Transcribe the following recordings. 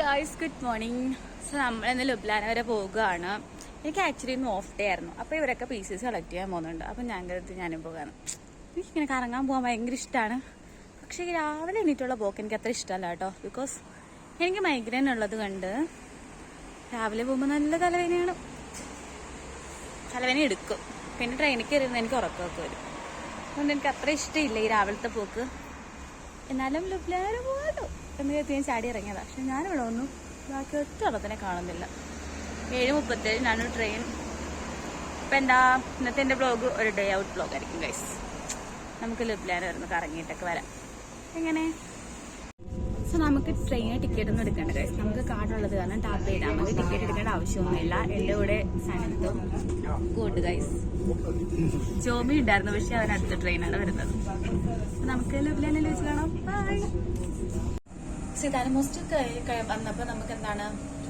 Guys good morning so നമ്മൾ ഇന്ന് ലുബ്ലാന വരെ പോവുകയാണ്. എനിക്ക് ആക്ച്വലി ഇന്ന് ഓഫ് ഡേ ആയിരുന്നു. അപ്പോൾ ഇവരൊക്കെ പീസസ് കളക്ട് ചെയ്യാൻ പോകുന്നുണ്ട്. അപ്പോൾ ഞാൻ കരുതി ഞാനും പോകാണ്. എനിക്കിങ്ങനെ കറങ്ങാൻ പോകാൻ ഭയങ്കര ഇഷ്ടമാണ് പക്ഷേ രാവിലെ എണീറ്റുള്ള പോക്ക് എനിക്ക് അത്ര ഇഷ്ടമല്ല കേട്ടോ. ബിക്കോസ് എനിക്ക് മൈഗ്രെയിൻ ഉള്ളത് കൊണ്ട് രാവിലെ പോകുമ്പോൾ നല്ല തലവേദനയാണ്. തലവേന എടുക്കും. പിന്നെ ട്രെയിനിൽ കയറുന്ന എനിക്ക് ഉറക്കമൊക്കെ വരും. അതുകൊണ്ട് എനിക്ക് അത്ര ഇഷ്ടമില്ല ഈ രാവിലത്തെ പോക്ക്. എന്നാലും ലുബ്ലാന പോകാലോ. എന്ന് കരുതി ഞാൻ ചാടി ഇറങ്ങിയതാ. പക്ഷെ ഞാനിവിടെ ഒന്നും ബാക്കി ഒറ്റ ഒരെണ്ണത്തിനെ കാണുന്നില്ല. ഏഴ് മുപ്പത്തേഴിനാണ് ട്രെയിൻ ഇപ്പം എന്താ ഇന്നത്തെ എന്റെ ബ്ലോഗ് ഒരു ഡേ ഔട്ട് ബ്ലോഗ് ആയിരിക്കും ഗൈസ് നമുക്ക് ലുബ്ലാന വരുന്ന കറങ്ങിയിട്ടൊക്കെ വരാം. എങ്ങനെ? സോ നമുക്ക് ട്രെയിനിന് ടിക്കറ്റ് ഒന്നും എടുക്കേണ്ട ഗൈസ് നമുക്ക് കാർഡുള്ളത് കാരണം ടാപ്പ് ചെയ്താൽ നമുക്ക് ടിക്കറ്റ് എടുക്കേണ്ട ആവശ്യമൊന്നുമില്ല. എന്റെ കൂടെ സനത്തും കൂട്ട് ഗൈസ് ജോമി ഉണ്ടായിരുന്നു പക്ഷെ അവൻ അടുത്ത ട്രെയിനാണ് വരുന്നത്. നമുക്ക് ലുബ്ലാനിൽ വെച്ച് കാണാം. ബൈ സിതാനമോസ്റ്റ് വന്നപ്പോൾ നമുക്ക് എന്താണ്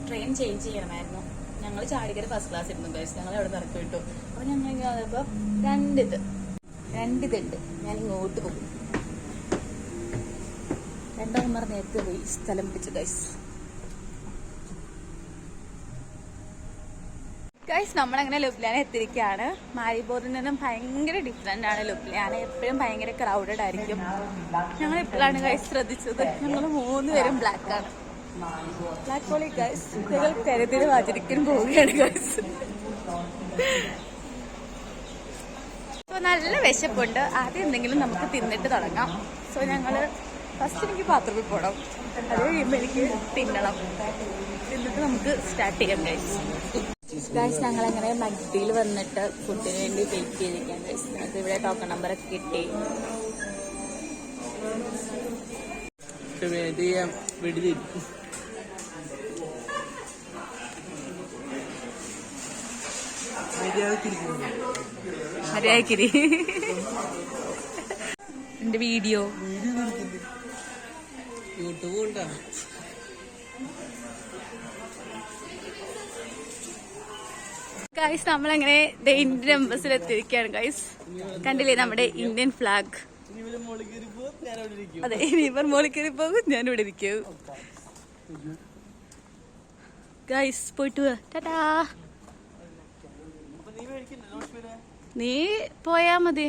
ട്രെയിൻ ചേഞ്ച് ചെയ്യണമായിരുന്നു. ഞങ്ങൾ ചാടിക്കര ഫസ്റ്റ് ക്ലാസ് ഇരുന്നു ഗൈസ് ഞങ്ങൾ അവിടെ നിറക്കി വിട്ടു. അപ്പോൾ ഞങ്ങൾ ഇങ്ങനെ വന്നപ്പോൾ രണ്ടിത്. രണ്ടിതുണ്ട്. ഞാൻ ഇങ്ങോട്ട് പോകും രണ്ടാമർ നേരത്തെ പോയി സ്ഥലം പിടിച്ചു ഗൈസ് ഗൈസ് നമ്മളങ്ങനെ ലുബ്ലാന എത്തിയിരിക്കുകയാണ്. മാരിബോറിൽ നിന്നും ഭയങ്കര ഡിഫറെന്റ് ആണ് ലുബ്ലാന എപ്പോഴും ഭയങ്കര ക്രൗഡഡ് ആയിരിക്കും. ഞങ്ങൾ ഇപ്പോഴാണ് ഗൈസ് ശ്രദ്ധിച്ചത്. ഞങ്ങൾ മൂന്ന് പേരും ബ്ലാക്ക് ആണ്. ബ്ലാക്ക് ഹോളി ഗൈസ് ഞങ്ങൾ കരുതി വാചരിക്കാൻ പോവുകയാണ് ഗൈസ് സോ നല്ല വിശപ്പുണ്ട്. ആദ്യം എന്തെങ്കിലും നമുക്ക് തിന്നിട്ട് തുടങ്ങാം. സോ ഞങ്ങൾ ഫസ്റ്റ് എനിക്ക് ബാത്റൂമിൽ പോകണം അത് കഴിയുമ്പോൾ എനിക്ക് തിന്നണം എന്നിട്ട് നമുക്ക് സ്റ്റാർട്ട് ചെയ്യാം ഗൈസ് ഗൈസ് ഞങ്ങൾ അങ്ങനെ മഗ്ഡിയിൽ വന്നിട്ട് ഫുഡിന് വേണ്ടി വെയിറ്റ് ചെയ്തിരിക്കാം ഗൈസ് ഞങ്ങൾക്ക് ഇവിടെ ടോക്കൺ നമ്പർ ഒക്കെ കിട്ടി. മര്യാദക്കിരി എന്റെ വീഡിയോ യൂട്യൂബ് ഉണ്ടാ. ഗൈസ് നമ്മളങ്ങനെ ഇന്ത്യൻ എംബസിൽ എത്തിയിരിക്കുകയാണ് ഗൈസ് കണ്ടില്ലേ നമ്മുടെ ഇന്ത്യൻ ഫ്ലാഗ് അതെ ഇവർ മോളിൽ കയറി പോകും ഞാൻ ഇവിടെ ഇരിക്കും. ഗൈസ് പോയിട്ട്. ടാറ്റാ നീ പോയാ മതി.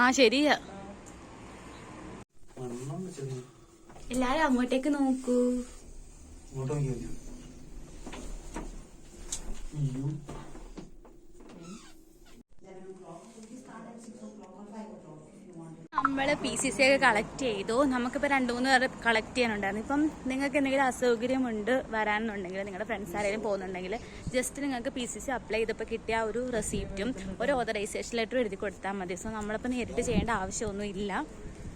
ആ ശരിയാ എല്ലാരും അങ്ങോട്ടേക്ക് നോക്കൂ. നമ്മൾ പി സി സി ഒക്കെ കളക്ട് ചെയ്തു. നമുക്കിപ്പോൾ രണ്ട് മൂന്ന് പേരെ കളക്ട് ചെയ്യാനുണ്ടായിരുന്നു. ഇപ്പം നിങ്ങൾക്ക് എന്തെങ്കിലും അസൗകര്യമുണ്ട് വരാനെന്നുണ്ടെങ്കിൽ നിങ്ങളുടെ ഫ്രണ്ട്സ് ആരെങ്കിലും പോകുന്നുണ്ടെങ്കിൽ ജസ്റ്റ് നിങ്ങൾക്ക് പി സി സി അപ്ലൈ ചെയ്തപ്പോൾ കിട്ടിയ ഒരു റെസീപ്റ്റും ഒരു ഓതറൈസേഷൻ ലെറ്ററും എഴുതി കൊടുത്താൽ മതി. സോ നമ്മളിപ്പോൾ നേരിട്ട് ചെയ്യേണ്ട ആവശ്യമൊന്നും ഇല്ല.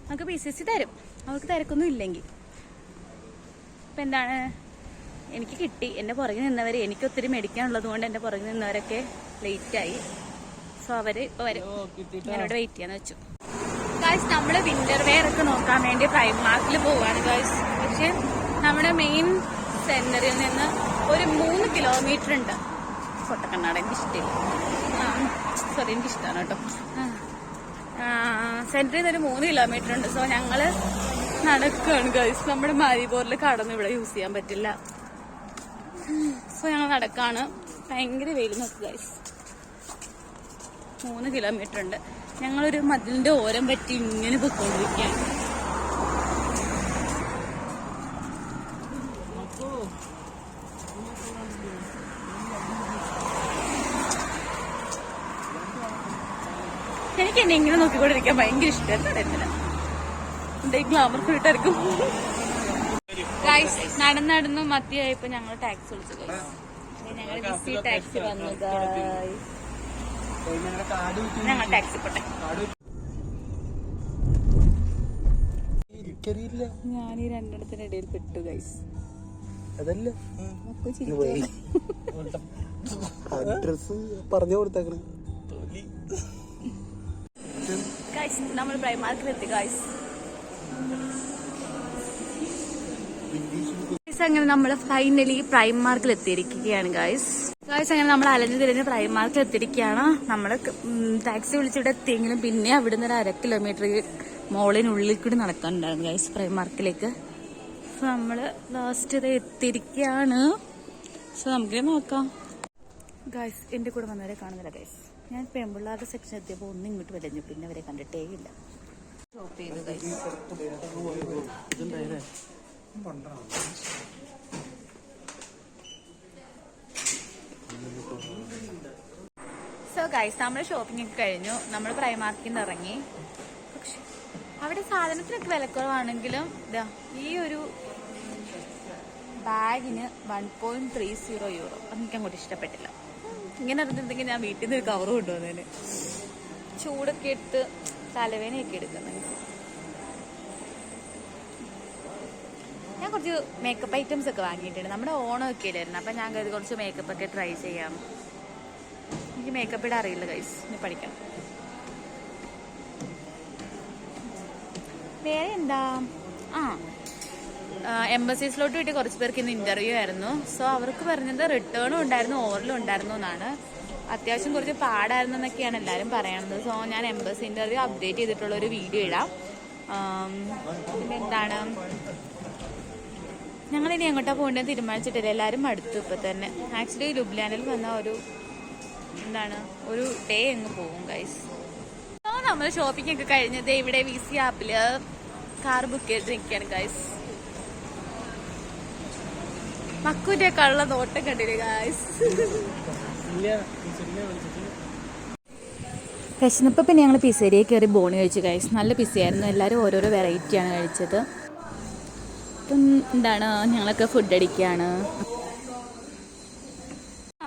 നമുക്ക് പി സി സി തരും. അവർക്ക് തിരക്കൊന്നും ഇല്ലെങ്കിൽ. ഇപ്പം എന്താണ്? എനിക്ക് കിട്ടി. എന്റെ പുറകിൽ നിന്നവർ എനിക്ക് ഒത്തിരി മേടിക്കാനുള്ളത് കൊണ്ട് എന്റെ പുറകിൽ നിന്നവരൊക്കെ ലേറ്റായി സോ അവർ ഇപ്പോൾ വരും. ഞാനിവിടെ വെയിറ്റ് ചെയ്യാന്ന് വെച്ചു. ഗായ്സ് നമ്മൾ വിന്റർ വെയർ ഒക്കെ നോക്കാൻ വേണ്ടി പ്രൈം മാർക്കിൽ പോവാണ് ഗായ്സ് പക്ഷെ നമ്മുടെ മെയിൻ സെന്ററിൽ നിന്ന് ഒരു മൂന്ന് കിലോമീറ്റർ ഉണ്ട്. കൊട്ടക്കണ്ണാട് എനിക്ക് ഇഷ്ടമില്ല സോറി എനിക്ക് ഇഷ്ടമാണ് കേട്ടോ. സെന്ററിൽ നിന്ന് ഒരു മൂന്ന് കിലോമീറ്റർ ഉണ്ട്. സോ ഞങ്ങൾ നടക്കുകയാണ് ഗൈസ് നമ്മുടെ മാരിപോറിൽ കടന്ന് ഇവിടെ യൂസ് ചെയ്യാൻ പറ്റില്ല. സോ ഞങ്ങൾ നടക്കാണ്. ഭയങ്കര വെയിൽ നോക്കുക മൂന്ന് കിലോമീറ്റർ ഉണ്ട്. ഞങ്ങളൊരു മതിലിന്റെ ഓരം പറ്റി ഇങ്ങനെ പൊയ്ക്കൊണ്ടിരിക്കുകയാണ്. എനിക്ക് എന്നെ ഇങ്ങനെ നോക്കിക്കൊണ്ടിരിക്കാൻ ഭയങ്കര ഇഷ്ടം. എന്റെ ഗ്ലാമർ ഫിൽട്ടർക്കും ഗൈസ് നടന്ന് നടന്ന് മതിയായപ്പോ ഞങ്ങൾ ടാക്സി വിളിച്ചു ഞങ്ങൾ ബിസി ടാക്സി വന്നു ഞങ്ങൾ ടാക്സി പോട്ടെ ഞാൻ ഈ രണ്ടിടത്തിന്റെ ഇടയിൽ പെട്ടു ഗൈസ് അതല്ല. അഡ്രസ് പറഞ്ഞു കൊടുത്തേക്കണ. നമ്മൾ പ്രൈമാർക്കിലെത്തി ഗൈസ് അങ്ങനെ നമ്മൾ ഫൈനലി പ്രൈം മാർക്കിൽ എത്തിയിരിക്കുകയാണ് ഗായ്സ് ഗായ്സ് അങ്ങനെ നമ്മൾ അലഞ്ഞു തിരിഞ്ഞ് പ്രൈം മാർക്കിൽ എത്തിയിരിക്കുകയാണ്. നമ്മൾ ടാക്സി വിളിച്ചിവിടെ എത്തിയെങ്കിലും പിന്നെ അവിടുന്ന് ഒരു അര കിലോമീറ്റർ മോളിനുള്ളിൽ കൂടി നടക്കാനുണ്ടായിരുന്നു ഗൈസ് പ്രൈം മാർക്കിലേക്ക് സോ നമ്മൾ ലാസ്റ്റ് ഇത് എത്തിയിരിക്കുകയാണ്. സോ നമുക്ക് നോക്കാം. ഗൈസ് എന്റെ കൂടെ വന്നവരെ കാണുന്നില്ല ഗൈസ് ഞാൻ പെമ്പിള്ളാരുടെ സെക്ഷൻ എത്തിയപ്പോൾ ഒന്നും ഇങ്ങോട്ട് വരഞ്ഞു പിന്നെ അവരെ കണ്ടിട്ടേ ഇല്ല. ഷോപ്പ് ചെയ്തു ഗൈസ് ഗൈസ് നമ്മൾ ഷോപ്പിംഗ് ഒക്കെ കഴിഞ്ഞു. നമ്മൾ പ്രൈമാർക്കിൽ നിന്ന് ഇറങ്ങി. പക്ഷെ അവിടെ സാധനത്തിനൊക്കെ വിലക്കുറവാണെങ്കിലും ഇതാ ഈ ഒരു ബാഗിന് one point three zero euro അതെനിക്ക് അങ്ങോട്ട് ഇഷ്ടപ്പെട്ടില്ല. ഇങ്ങനെ അറിഞ്ഞിട്ടുണ്ടെങ്കിൽ ഞാൻ വീട്ടിൽ നിന്ന് ഒരു കവർ കൊണ്ടുവന്നേന്. ചൂടൊക്കെ എടുത്ത് തലവേനയൊക്കെ എടുക്കുന്നത് ഞാൻ കുറച്ച് മേക്കപ്പ് ഐറ്റംസ് ഒക്കെ വാങ്ങിയിട്ടുണ്ട്. നമ്മുടെ ഓണം ഒക്കെ ഇല്ലായിരുന്നു. അപ്പം ഞാൻ കുറച്ച് മേക്കപ്പ് ഒക്കെ ട്രൈ ചെയ്യാം. എനിക്ക് മേക്കപ്പ് ഇടാൻ അറിയില്ല ഗൈസ് ഇനി പഠിക്കണം. വേറെ എന്താ? ആ എംബസീസിലോട്ട് പോയിട്ട് കുറച്ച് പേർക്ക് ഇന്ന് ഇന്റർവ്യൂ ആയിരുന്നു. സോ അവർക്ക് പറഞ്ഞത് റിട്ടേണും ഉണ്ടായിരുന്നു ഓറലും ഉണ്ടായിരുന്നു എന്നാണ്. അത്യാവശ്യം കുറച്ച് പാടായിരുന്നു എന്നൊക്കെയാണ് എല്ലാവരും പറയുന്നത് സോ ഞാൻ എംബസി ഇന്റർവ്യൂ അപ്ഡേറ്റ് ചെയ്തിട്ടുള്ള ഒരു വീഡിയോ ഇടാം. പിന്നെ എന്താണ്? ഞങ്ങൾ ഇനി എങ്ങോട്ടാണ് പോകേണ്ടത് തീരുമാനിച്ചിട്ടില്ല. എല്ലാവരും അടുത്തു ഇപ്പൊ തന്നെ. ആക്ച്വലി ലുബ്ലാനിൽ വന്ന ഒരു എന്താണ്? ഒരു ഡേ അങ്ങ് പോകും ഗൈസ് നമ്മൾ ഷോപ്പിംഗ് ഒക്കെ കഴിഞ്ഞത് ഇവിടെ വി സി ആപ്പിൽ കാർ ബുക്ക് ചെയ്തിരിക്കുകയാണ് ഗൈസ് മക്കുന്റെ കള്ള നോട്ടം കണ്ടില്ലേ ഗൈസ് വിശന്നപ്പോൾ പിന്നെ ഞങ്ങൾ പിസേരിയെ കയറി ബോണി കഴിച്ചു ഗൈസ് നല്ല പിസയായിരുന്നു എല്ലാവരും ഓരോരോ വെറൈറ്റിയാണ് കഴിച്ചത്. ഇപ്പം എന്താണ്? ഞങ്ങളൊക്കെ ഫുഡ് അടിക്കുകയാണ്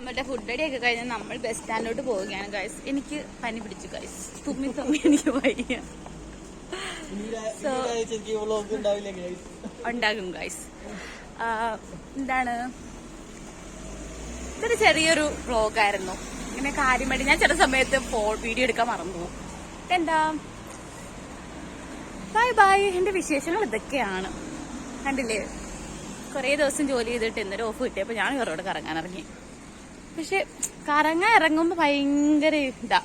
നമ്മുടെ ഫുഡ് അടിയൊക്കെ കഴിഞ്ഞ് നമ്മൾ ബസ് സ്റ്റാൻഡിലോട്ട് പോവുകയാണ് ഗൈസ് എനിക്ക് പനി പിടിച്ചു ഗൈസ് തുമ്മി തുമ്മി എനിക്ക് വയ്യ. ഉണ്ടാകും ഗൈസ് എന്താണ്? ഇതൊരു ചെറിയൊരു വ്ളോഗായിരുന്നു ഇങ്ങനെ കാര്യമായിട്ട് ഞാൻ ചില സമയത്ത് ഫോൺ വീഡിയോ എടുക്കാൻ മറന്നു എന്താ ബൈ ബൈ എന്റെ വിശേഷങ്ങൾ ഇതൊക്കെയാണ്. കണ്ടില്ലേ? കുറേ ദിവസം ജോലി ചെയ്തിട്ട് ഇന്നൊരു ഓഫ് കിട്ടിയപ്പോൾ ഞാൻ ഇവരോട് കറങ്ങാൻ ഇറങ്ങി. പക്ഷെ കറങ്ങാൻ ഇറങ്ങുമ്പോൾ ഭയങ്കര ഇതാ.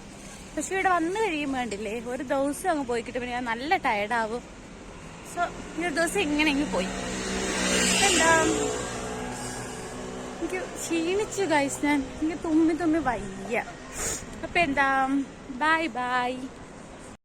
പക്ഷെ ഇവിടെ വന്നു കഴിയുമ്പോൾ കണ്ടില്ലേ ഒരു ദിവസം അങ്ങ് പോയി കിട്ടുമ്പോൾ ഞാൻ നല്ല ടയർഡാവും സോ ഈ ഒരു ദിവസം ഇങ്ങനെ അങ്ങ് പോയി. എന്താ എനിക്ക് ക്ഷീണിച്ചു ഗൈസ് ഞാൻ. എനിക്ക് തുമ്മി തുമ്മി വയ്യ. അപ്പൊ എന്താ? Bye bye